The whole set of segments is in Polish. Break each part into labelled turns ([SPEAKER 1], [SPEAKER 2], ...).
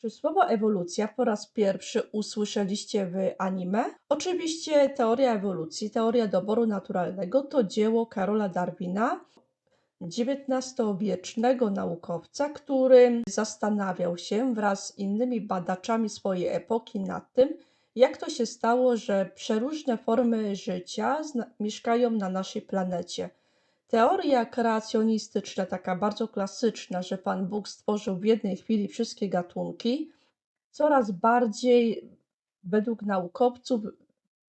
[SPEAKER 1] Czy słowo ewolucja po raz pierwszy usłyszeliście w anime? Oczywiście teoria ewolucji, teoria doboru naturalnego to dzieło Karola Darwina, XIX-wiecznego naukowca, który zastanawiał się wraz z innymi badaczami swojej epoki nad tym, jak to się stało, że przeróżne formy życia mieszkają na naszej planecie. Teoria kreacjonistyczna, taka bardzo klasyczna, że Pan Bóg stworzył w jednej chwili wszystkie gatunki, coraz bardziej według naukowców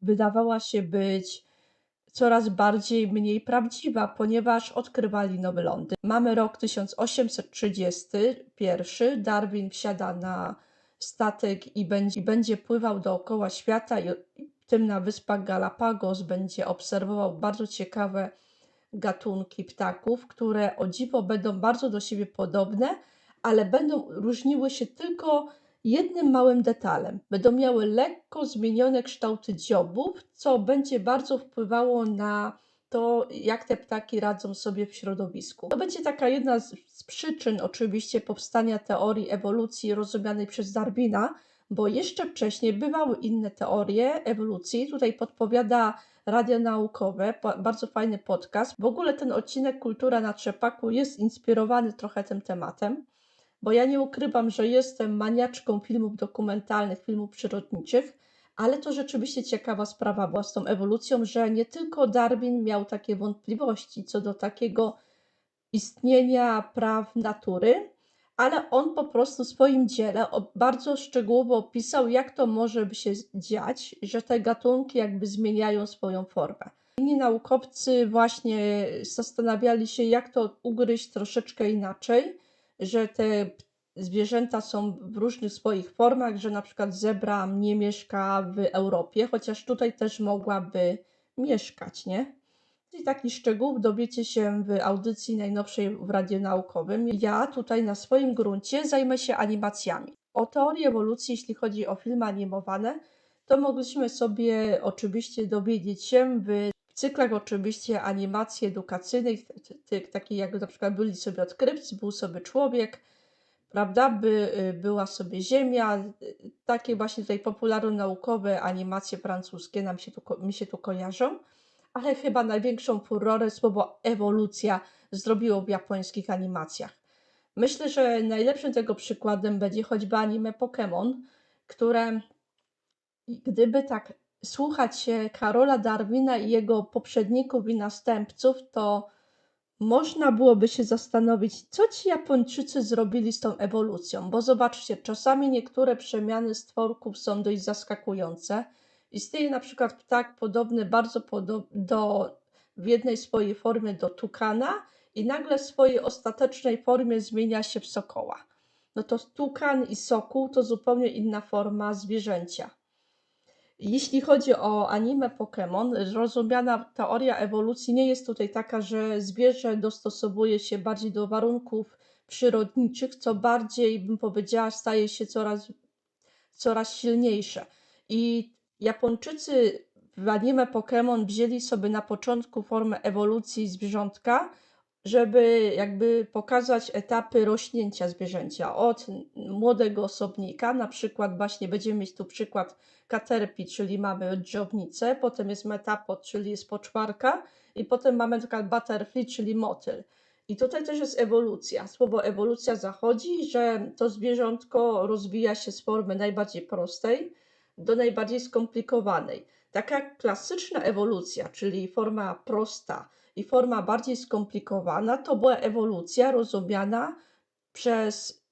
[SPEAKER 1] wydawała się być coraz bardziej mniej prawdziwa, ponieważ odkrywali nowe lądy. Mamy rok 1831, Darwin wsiada na statek i będzie, będzie pływał dookoła świata i w tym na wyspach Galapagos będzie obserwował bardzo ciekawe gatunki ptaków, które o dziwo będą bardzo do siebie podobne, ale będą różniły się tylko jednym małym detalem. Będą miały lekko zmienione kształty dziobów, co będzie bardzo wpływało na to, jak te ptaki radzą sobie w środowisku. To będzie taka jedna z, przyczyn oczywiście powstania teorii ewolucji rozumianej przez Darwina, bo jeszcze wcześniej bywały inne teorie ewolucji. Tutaj podpowiada radio naukowe, bardzo fajny podcast. W ogóle ten odcinek Kultura na Trzepaku jest inspirowany trochę tym tematem, bo ja nie ukrywam, że jestem maniaczką filmów dokumentalnych, filmów przyrodniczych, ale to rzeczywiście ciekawa sprawa była z tą ewolucją, że nie tylko Darwin miał takie wątpliwości co do takiego istnienia praw natury, ale on po prostu w swoim dziele bardzo szczegółowo opisał, jak to może się dziać, że te gatunki jakby zmieniają swoją formę. Inni naukowcy właśnie zastanawiali się, jak to ugryźć troszeczkę inaczej, że te zwierzęta są w różnych swoich formach, że na przykład zebra nie mieszka w Europie, chociaż tutaj też mogłaby mieszkać, nie? I takich szczegółów dowiecie się w audycji najnowszej w Radiu Naukowym. Ja tutaj na swoim gruncie zajmę się animacjami. O teorii ewolucji, jeśli chodzi o filmy animowane, to mogliśmy sobie oczywiście dowiedzieć się w cyklach oczywiście animacji edukacyjnych, takich jak na przykład byli sobie odkrywcy, był sobie człowiek, prawda, by, y, była sobie Ziemia, takie właśnie tutaj popularno-naukowe animacje francuskie nam się tu, mi się tu kojarzą ale chyba największą furorę słowo ewolucja zrobiło w japońskich animacjach. Myślę, że najlepszym tego przykładem będzie choćby anime Pokémon, które gdyby tak słuchać się Karola Darwina i jego poprzedników i następców, to można byłoby się zastanowić, co ci Japończycy zrobili z tą ewolucją, bo zobaczcie, czasami niektóre przemiany stworków są dość zaskakujące. Istnieje na przykład ptak podobny bardzo podo- do, w jednej swojej formie do tukana i nagle w swojej ostatecznej formie zmienia się w sokoła. No to tukan i sokół to zupełnie inna forma zwierzęcia. Jeśli chodzi o anime Pokémon, rozumiana teoria ewolucji nie jest tutaj taka, że zwierzę dostosowuje się bardziej do warunków przyrodniczych, co bardziej, bym powiedziała, staje się coraz, coraz silniejsze. I Japończycy w anime Pokémon wzięli sobie na początku formę ewolucji zwierzątka, żeby jakby pokazać etapy rośnięcia zwierzęcia. Od młodego osobnika, na przykład właśnie będziemy mieć tu przykład Caterpie, czyli mamy dżownicę, potem jest Metapod, czyli jest poczwarka i potem mamy na przykład Butterfly, czyli motyl. I tutaj też jest ewolucja. Słowo ewolucja zachodzi, że to zwierzątko rozwija się z formy najbardziej prostej do najbardziej skomplikowanej. Taka klasyczna ewolucja, czyli forma prosta i forma bardziej skomplikowana, to była ewolucja rozumiana przez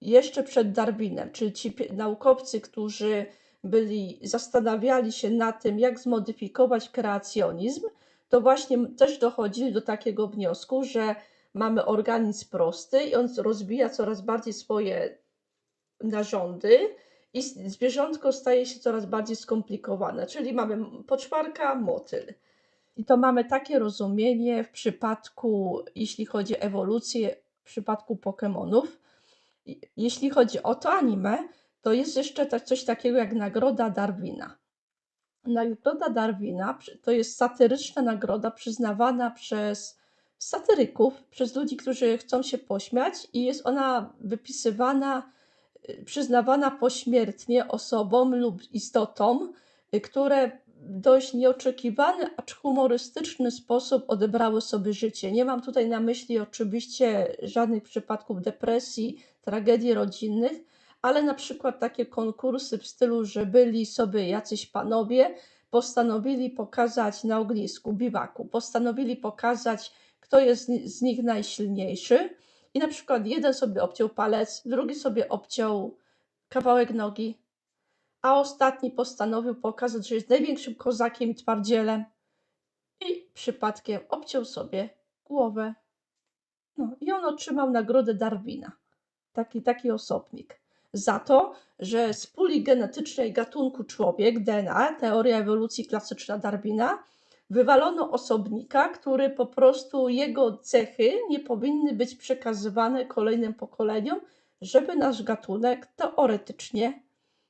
[SPEAKER 1] jeszcze przed Darwinem, czyli ci naukowcy, którzy byli, zastanawiali się nad tym, jak zmodyfikować kreacjonizm, to właśnie też dochodzili do takiego wniosku, że mamy organizm prosty i on rozwija coraz bardziej swoje narządy i zwierzątko staje się coraz bardziej skomplikowane, czyli mamy poczwarka, motyl. I to mamy takie rozumienie w przypadku, jeśli chodzi o ewolucję, w przypadku Pokémonów. Jeśli chodzi o to anime, to jest jeszcze coś takiego jak Nagroda Darwina. Nagroda Darwina to jest satyryczna nagroda przyznawana przez satyryków, przez ludzi, którzy chcą się pośmiać, i jest ona wypisywana, przyznawana pośmiertnie osobom lub istotom, y, które dość nieoczekiwany, acz humorystyczny sposób odebrały sobie życie. Nie mam tutaj na myśli oczywiście żadnych przypadków depresji, tragedii rodzinnych, ale na przykład takie konkursy w stylu, że byli sobie jacyś panowie, postanowili pokazać na ognisku, biwaku, postanowili pokazać, kto jest z nich najsilniejszy. I na przykład jeden sobie obciął palec, drugi sobie obciął kawałek nogi, a ostatni postanowił pokazać, że jest największym kozakiem i twardzielem i przypadkiem obciął sobie głowę. No i on otrzymał nagrodę Darwina, taki, taki osobnik, za to, że z puli genetycznej gatunku człowiek, DNA, teoria ewolucji klasyczna Darwina, wywalono osobnika, który po prostu jego cechy nie powinny być przekazywane kolejnym pokoleniom, żeby nasz gatunek teoretycznie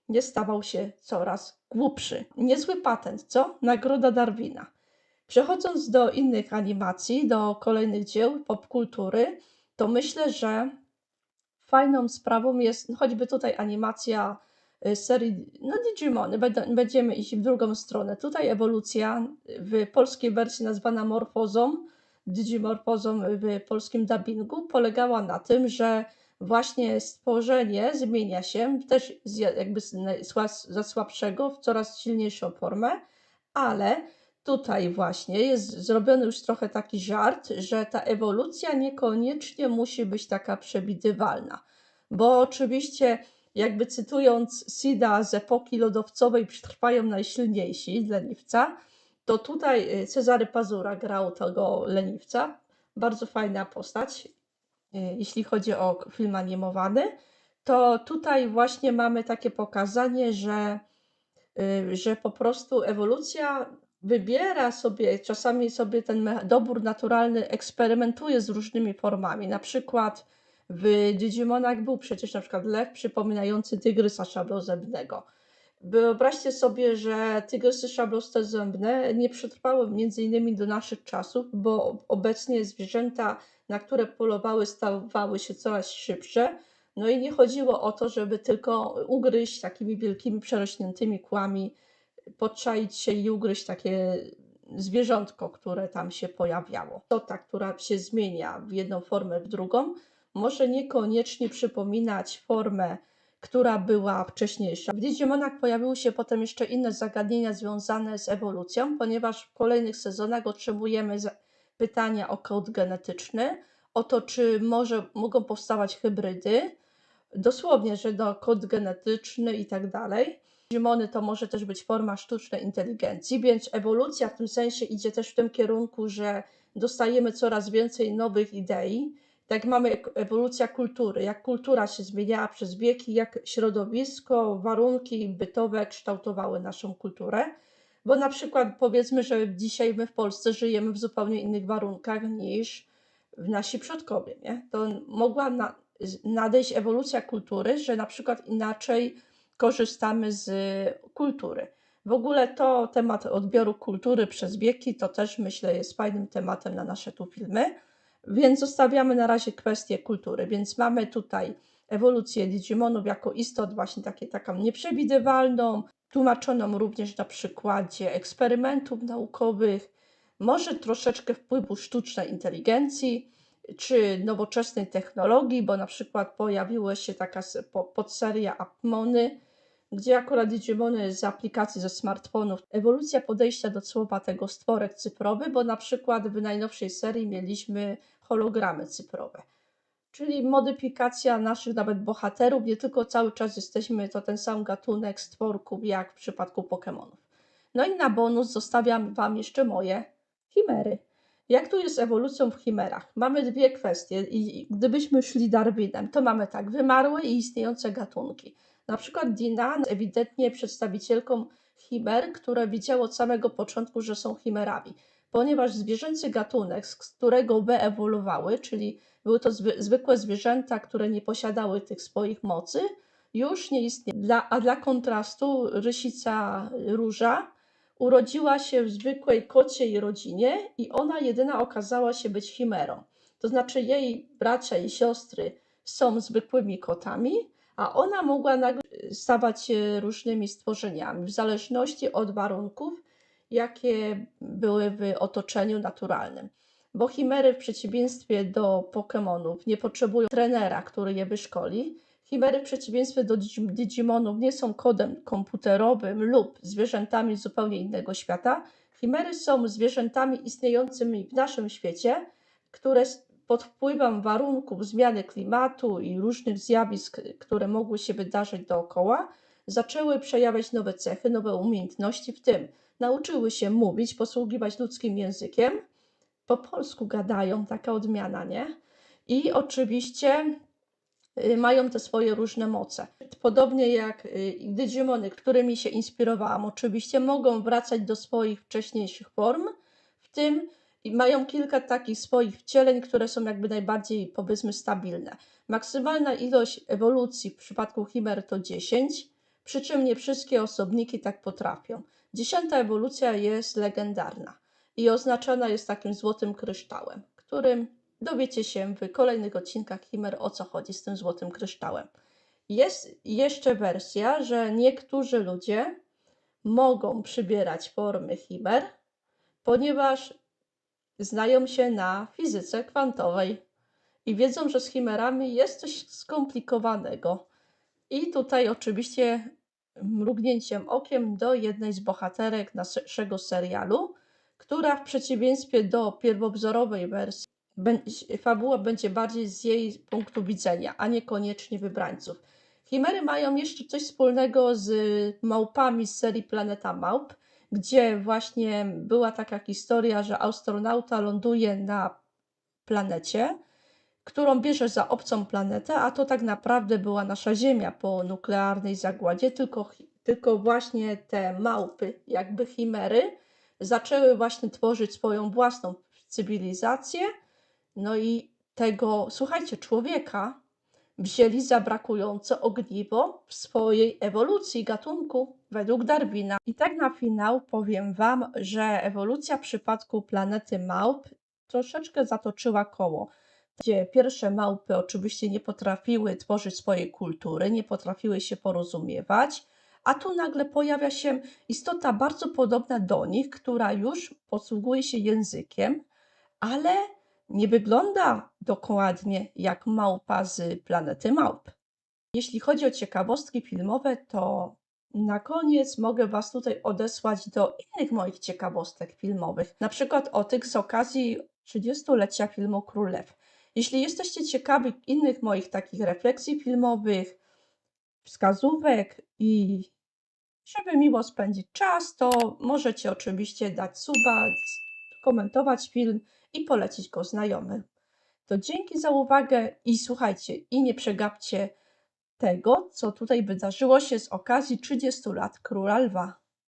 [SPEAKER 1] nie stawał się coraz głupszy. Niezły patent, co? Nagroda Darwina. Przechodząc do innych animacji, do kolejnych dzieł popkultury, to myślę, że fajną sprawą jest no choćby tutaj animacja serii no Digimony. Będziemy iść w drugą stronę. Tutaj ewolucja w polskiej wersji nazwana morfozą, digimorfozą w polskim dubbingu polegała na tym, że właśnie stworzenie zmienia się też jakby ze słabszego w coraz silniejszą formę, ale tutaj właśnie jest zrobiony już trochę taki żart, że ta ewolucja niekoniecznie musi być taka przewidywalna. Bo oczywiście, jakby cytując Sida z epoki lodowcowej, przetrwają najsilniejsi, leniwca, to tutaj y, Cezary Pazura grał tego leniwca. Bardzo fajna postać, y, jeśli chodzi o film animowany. To tutaj właśnie mamy takie pokazanie, że y, że po prostu ewolucja wybiera sobie, czasami sobie ten dobór naturalny eksperymentuje z różnymi formami. Na przykład w Digimonach był przecież na przykład lew przypominający tygrysa szablozębnego. Wyobraźcie sobie, że tygrysy szablozębne nie przetrwały innymi do naszych czasów, bo obecnie zwierzęta, na które polowały, stawały się coraz szybsze. No i nie chodziło o to, żeby tylko ugryźć takimi wielkimi, przerośniętymi kłami, podczaić się i ugryźć takie zwierzątko, które tam się pojawiało. Istota, która się zmienia w jedną formę, w drugą, może niekoniecznie przypominać formę, która była wcześniejsza. W Digimonach pojawiły się potem jeszcze inne zagadnienia związane z ewolucją, ponieważ w kolejnych sezonach otrzymujemy pytania o kod genetyczny, o to, czy może mogą powstawać hybrydy, dosłownie, że no, kod genetyczny i tak dalej. Digimony to może też być forma sztucznej inteligencji, więc ewolucja w tym sensie idzie też w tym kierunku, że dostajemy coraz więcej nowych idei. Tak mamy ewolucja kultury, jak kultura się zmieniała przez wieki, jak środowisko, warunki bytowe kształtowały naszą kulturę. Bo na przykład powiedzmy, że dzisiaj my w Polsce żyjemy w zupełnie innych warunkach niż nasi przodkowie. Nie? To mogła na, nadejść ewolucja kultury, że na przykład inaczej korzystamy z kultury. W ogóle to temat odbioru kultury przez wieki to też myślę jest fajnym tematem na nasze tu filmy. Więc zostawiamy na razie kwestię kultury. Więc mamy tutaj ewolucję Digimonów jako istot właśnie takie, taką nieprzewidywalną, tłumaczoną również na przykładzie eksperymentów naukowych, może troszeczkę wpływu sztucznej inteligencji czy nowoczesnej technologii, bo na przykład pojawiła się taka podseria Apmony, gdzie akurat Digimony z aplikacji ze smartfonów. Ewolucja podejścia do słowa tego stworek cyfrowy, bo na przykład w najnowszej serii mieliśmy hologramy cyfrowe. Czyli modyfikacja naszych nawet bohaterów, nie tylko cały czas jesteśmy to ten sam gatunek stworków jak w przypadku Pokémonów. No i na bonus zostawiam Wam jeszcze moje chimery. Jak tu jest ewolucją w chimerach? Mamy dwie kwestie i gdybyśmy szli Darwinem, to mamy tak, wymarłe i istniejące gatunki. Na przykład Dina jest ewidentnie przedstawicielką chimer, które widziało od samego początku, że są chimerami, ponieważ zwierzęcy gatunek, z którego wyewoluowały, czyli były to zwy, zwykłe zwierzęta, które nie posiadały tych swoich mocy, już nie istnieje. Dla, a dla kontrastu rysica róża urodziła się w zwykłej kociej rodzinie i ona jedyna okazała się być chimerą. To znaczy jej bracia i siostry są zwykłymi kotami, a ona mogła nagle stawać się różnymi stworzeniami w zależności od warunków, jakie były w otoczeniu naturalnym. Bo chimery w przeciwieństwie do Pokemonów nie potrzebują trenera, który je wyszkoli. Chimery w przeciwieństwie do Digi- Digimonów nie są kodem komputerowym lub zwierzętami zupełnie innego świata. Chimery są zwierzętami istniejącymi w naszym świecie, które pod wpływem warunków zmiany klimatu i różnych zjawisk, które mogły się wydarzyć dookoła, zaczęły przejawiać nowe cechy, nowe umiejętności, w tym nauczyły się mówić, posługiwać ludzkim językiem, po polsku gadają, taka odmiana, nie? I oczywiście y, mają te swoje różne moce. Podobnie jak y, Digimony, którymi się inspirowałam, oczywiście mogą wracać do swoich wcześniejszych form, w tym i mają kilka takich swoich wcieleń, które są jakby najbardziej, powiedzmy, stabilne. Maksymalna ilość ewolucji w przypadku chimer to 10, przy czym nie wszystkie osobniki tak potrafią. Dziesiąta ewolucja jest legendarna i oznaczona jest takim złotym kryształem, którym dowiecie się w kolejnych odcinkach Chimer o co chodzi z tym złotym kryształem. Jest jeszcze wersja, że niektórzy ludzie mogą przybierać formy Chimer, ponieważ znają się na fizyce kwantowej i wiedzą, że z chimerami jest coś skomplikowanego. I tutaj oczywiście mrugnięciem okiem do jednej z bohaterek naszego serialu, która w przeciwieństwie do pierwowzorowej wersji, fabuła będzie bardziej z jej punktu widzenia, a niekoniecznie wybrańców. Chimery mają jeszcze coś wspólnego z małpami z serii Planeta Małp, gdzie właśnie była taka historia, że astronauta ląduje na planecie, którą bierze za obcą planetę, a to tak naprawdę była nasza Ziemia po nuklearnej zagładzie, tylko, tylko właśnie te małpy, jakby chimery, zaczęły właśnie tworzyć swoją własną cywilizację. No i tego, słuchajcie, człowieka wzięli za brakujące ogniwo w swojej ewolucji gatunku według Darwina. I tak na finał powiem Wam, że ewolucja w przypadku planety małp troszeczkę zatoczyła koło gdzie pierwsze małpy oczywiście nie potrafiły tworzyć swojej kultury, nie potrafiły się porozumiewać, a tu nagle pojawia się istota bardzo podobna do nich, która już posługuje się językiem, ale nie wygląda dokładnie jak małpa z planety małp. Jeśli chodzi o ciekawostki filmowe, to na koniec mogę Was tutaj odesłać do innych moich ciekawostek filmowych, na przykład o tych z okazji 30-lecia filmu Królew. Jeśli jesteście ciekawi innych moich takich refleksji filmowych, wskazówek i żeby miło spędzić czas, to możecie oczywiście dać suba, komentować film i polecić go znajomym. To dzięki za uwagę i słuchajcie, i nie przegapcie tego, co tutaj wydarzyło się z okazji 30 lat Króla Lwa.